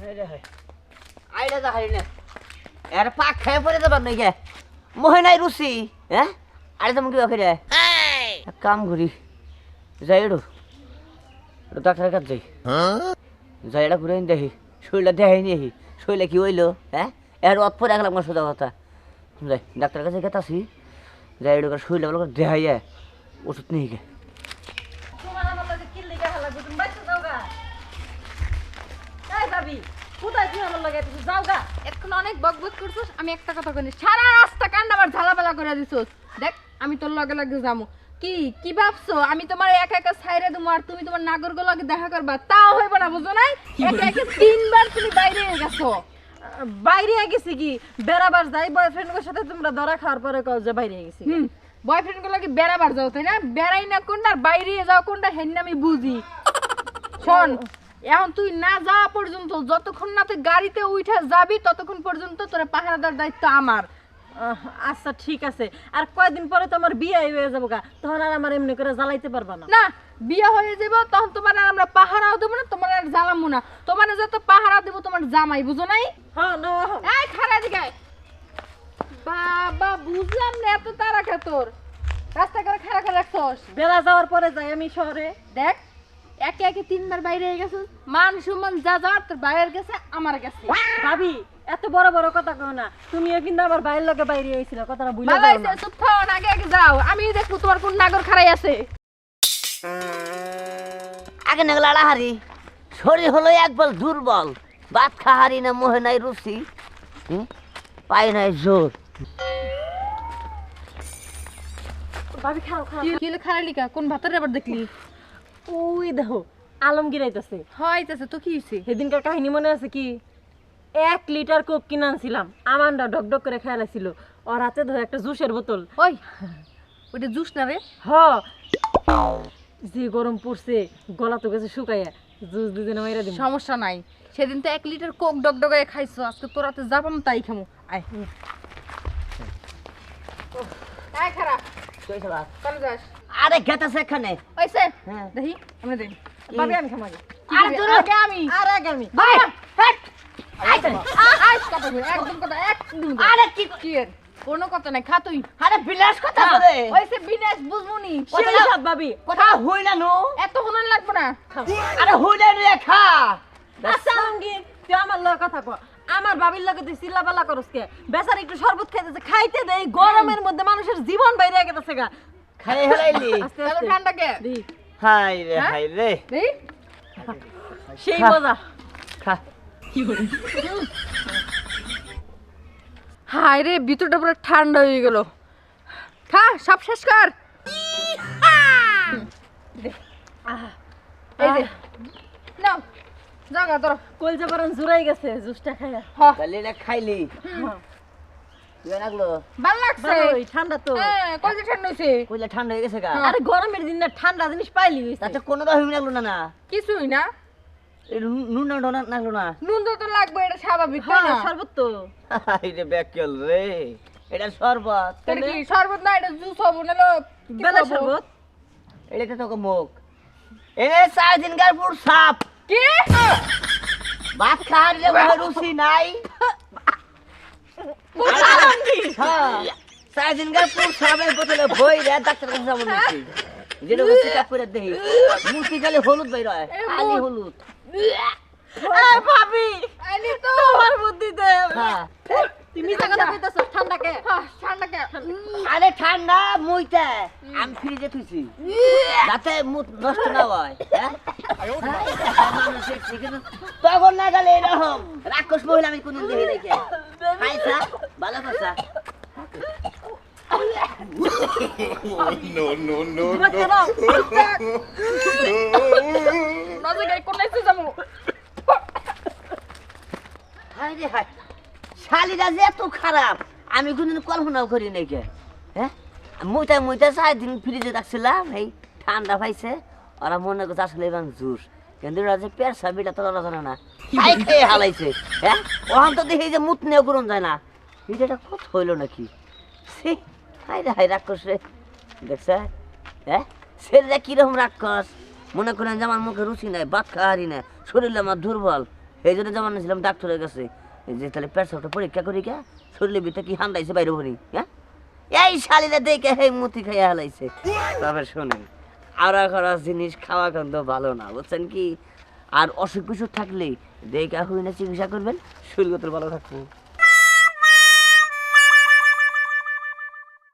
আইডা যা হারি না। এর পাক খেয়ে পড়ে যাবার নাকি মহে নাই রুচি হ্যাঁ? আরে তুমি কাম করি যাই ডাক্তারের কাছে যাই। যাই এটা ঘুরে দেখি। শরীরটা দেখাই নিয়ে শরীরে কি হইল হ্যাঁ? এর অত পরে গেলাম আমার সোজা কথা যাই ডাক্তারের কাছে গেতাছি। যাই এডো শরীরটা ভালো করে দেখাই ওষুধ নিয়ে গে। এই যাবি? কোথায় তুই আমার লগে তুই যাও গা। এখন অনেক বকবক করছিস আমি একটা কথা কইনি। সারা রাস্তা কান্না আবার ঝালাপালা করে দিছস। দেখ আমি তোর লগে লগে যামু কি কি ভাবছ? আমি তোমার একা একা ছাইরে দেবো আর তুমি তোমার নাগরগুলো লগে দেখা করবা? তাও হইব না বুঝো নাই? একা একা তিনবার তুমি বাইরে গেছো। বাইরে গেছি কি? বেড়াবার যাই বয়ফ্রেন্ডের সাথে তোমরা ধরা খাওয়ার পরে কও যে বাইরে গেছি। বয়ফ্রেন্ডগুলো বেড়াবার যাও তাই না? বেড়াই না কোনটা বাইরে যাও কোনটা হেন আমি বুঝি। শোন এখন তুই না যাওয়া পর্যন্ত যতক্ষণ না তুই গাড়িতে উঠে যাবি ততক্ষণ পর্যন্ত তোর পাহারাদার দায়িত্ব আমার। আচ্ছা ঠিক আছে। আর কয়দিন পরে তো আমার বিয়ে হয়ে যাব গা। তখন আর আমার এমনি করে জ্বালাইতে পারবা না। না বিয়ে হয়ে যাব তখন তোমার আর আমরা পাহারাও দেবো না তোমার আর জ্বালামো না। তোমার যত পাহারা দেবো তোমার জামাই বুঝো নাই? হ্যাঁ না এই খারা দিকে বাবা বুঝলাম না এত তারা। তোর রাস্তা করে খারা খারা রাখছস। বেলা যাওয়ার পরে যাই আমি শহরে। দেখ একে একে তিনবার বাইরে হয়ে মান সম্মান যা যাওয়ার তোর বাইরের গেছে আমার গেছে ভাবি এত বড় বড় কথা কও না। তুমিও কিন্তু আবার বাইরের লোকে বাইরে হয়েছিল কথাটা ভালো হয়েছে চুপ থাও না, আগে আগে যাও। আমি দেখব তোমার কোন নাগর খারাই আছে। আগে না লাড়া হারি শরীর হলো একবার দুর্বল। ভাত খাহারি না মোহে নাই রুচি। হুম? পাই নাই জোর। ভাবি খাও খাও। কি খারাই লিখা কোন ভাতের আবার দেখলি? ওই দেখো আলমগীর আইতাছে। হইতাছে তো কি হইছে? সেদিনকার কাহিনী মনে আছে কি? এক লিটার কোক কিনে আনছিলাম আমানটা ডক করে খেয়ালাইছিল ওর হাতে ধরে একটা জুসের বোতল। ওই ওইটা জুস না রে হ। যে গরম পড়ছে গলা তো গেছে শুকাইয়া। জুস দুদিনে মাইরা দিম। সমস্যা নাই। সেদিন তো এক লিটার কোক ডগডগায় খাইছো আজকে তোরাতে যাবাম তাই খামু। আয়। আয় খারা কইছে বাপ? চলে যাস? আরে গেতাছে এখানে। হ্যাঁ। দেখি আমি খামাই আরে তোর আগে আমি। আর আগে আমি। ভাই, হেট! কথা বল একদম কথা একদম আরে কি কি কোনো কথা নাই খা তুই। আরে বিলাস কথা বলে। ওইসে বিনাশ বুঝমুনি। সেই সব ভাবি। কথা হই না নো। এত হুনন লাগবে না। আরে হই না রে খা। আচ্ছা তুই আমার কথা বাবির লগে তুই চিল্লাপাল্লা করস কে? বেচার একটু শরবত খাইতেছে খাইতে দেই গরমের মধ্যে মানুষের জীবন বাইরে গেছে গা। খাই হেলাইলি তাহলে আস্তে কে দি। হাই রে হ্যাঁ? হাই রে। দেই সেই খা। মজা খা হায় রে ভিতরটা পুরো ঠান্ডা হয়ে গেল। খা সব শেষ কর। এই যে। নাও জাগা তোর কলজা পারান জুড়াই গেছে জুসটা খাইয়া। হ। খাইলি। লাগল। ভালো লাগছে। ঠান্ডা তো। ঠান্ডা হইছে? কইলে ঠান্ডা হয়ে গেছে গা। আরে গরমের দিন না ঠান্ডা জিনিস পাইলি হইছে। কোনো রকম লাগল না না কিছুই না। নুন নুন না ডোনা লাগল না। নুন তো তো লাগবে এটা স্বাভাবিক না? শরবত তো। হাই ব্যাকল রে এটা শরবত তাহলে? কি শরবত না এটা জুস হব নাহলে বেলা শরবত। এটা তো মুখ। এনে চার দিন গার সাপ। কি? ভাত খাওয়ার যে রুচি নাই। হ্যাঁ। চার দিন গার পুর সাপের বোতলে বই রে ডাক্তার কাছে যাব নাকি? যেটা হচ্ছে কাপড়ের দেহি মুসি খালি হলুদ বাইর হয় খালি হলুদ। ভাবি তোমার বুদ্ধিতে হ্যাঁ। তুমি জায়গা কইতাছো ঠান্ডা কে হ্যাঁ, ঠান্ডা কে আরে ঠান্ডা মুইতে। আমি ফ্রিজে থুইছি যাতে মুখ নষ্ট না হয় হ্যাঁ? চিকেন তখন না গেলে এরকম রাক্ষস মহিলা আমি কোনদিন দেখি দেখে খাইছা ভালো কথা তোমার কেন? নজর গাই কোন নাইছে যামু হাই রে হাই শালিরা যে এত খারাপ আমি কোনদিন কল্পনাও করি নাকি হ্যাঁ? মুইটা মুইটা চার দিন ফ্রিজে রাখছিলাম এই ঠান্ডা পাইছে। ওরা মনে করছে আসলে এবার জুস কিন্তু ওরা যে পেট সাবিটা তো ওরা জানে না খাই খেয়ে হালাইছে হ্যাঁ ওখান তো দেখি যে মুত নিয়ে করুন যায় না। এটা কত হইল নাকি? সি হাই রে, হাই রাক্ষস রে। দেখছে হ্যাঁ সেটা কীরকম রাক্ষস মনে করেন যে আমার মুখে রুচি নাই ভাত খাওয়ারি না শরীর আমার দুর্বল। এই জন্য যেমন ছিলাম ডাক্তারের কাছে। যে তাহলে পেশাবটা পরীক্ষা করি কে? শরীরের ভিতরে কি হান্দাইছে বাইরে ভরি হ্যাঁ এই শালিরা দেখে হে মুতি খাইয়া হালাইছে তবে শোনেন, আড়া খরা জিনিস খাওয়া কিন্তু ভালো না, বুঝছেন কি? আর অসুখ বিসুখ থাকলে দেখা হই না চিকিৎসা করবেন। শরীর ভালো থাকব।